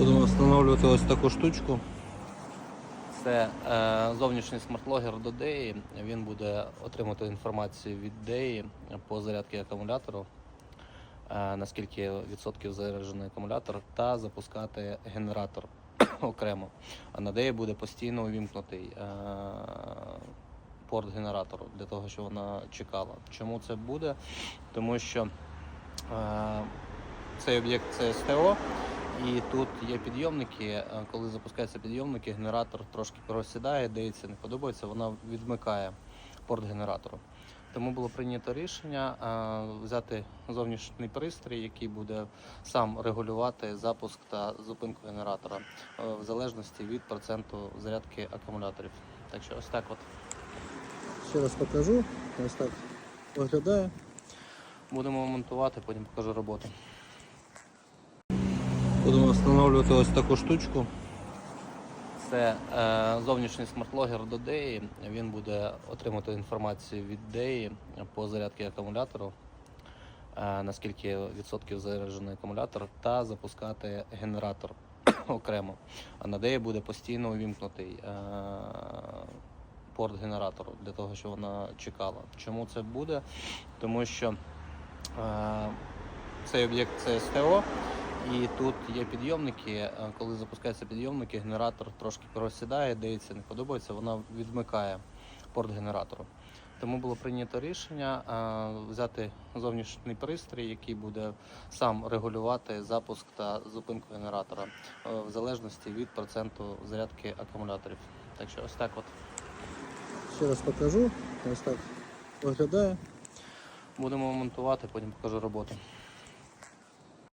Будемо встановлювати ось таку штучку. Це е, зовнішній смарт-логер до DEI. Він буде отримати інформацію від DEI по зарядці акумулятору, е, наскільки відсотків заряджений акумулятор, та запускати генератор окремо. А на DEI буде постійно увімкнутий е, порт генератору для того, щоб вона чекала. Чому це буде? Тому що е, цей об'єкт це СТО. І тут є підйомники. е, Коли запускаються підйомники, генератор трошки просідає, деється не подобається, вона відмикає порт генератору. Тому було прийнято рішення е, взяти зовнішній пристрій, який буде сам регулювати запуск та зупинку генератора е, в залежності від проценту зарядки акумуляторів. Так що ось так от. Ще раз покажу. Ось так виглядає. Будемо монтувати, потім покажу роботу. Будемо встановлювати ось таку штучку. Це е, зовнішній смарт-логер до DEI. Він буде отримати інформацію від DEI по зарядці акумулятору, е, наскільки відсотків заряджений акумулятор, та запускати генератор окремо. А на DEI буде постійно увімкнутий е, порт генератору для того, щоб вона чекала. Чому це буде? Тому що е, цей об'єкт це СТО. І тут є підйомники. е, Коли запускаються підйомники, генератор трошки просідає, деється не подобається, вона відмикає порт генератору. Тому було прийнято рішення е, взяти зовнішній пристрій, який буде сам регулювати запуск та зупинку генератора е, в залежності від проценту зарядки акумуляторів. Так що ось так от. Ще раз покажу. Ось так виглядає. Будемо монтувати, потім покажу роботу.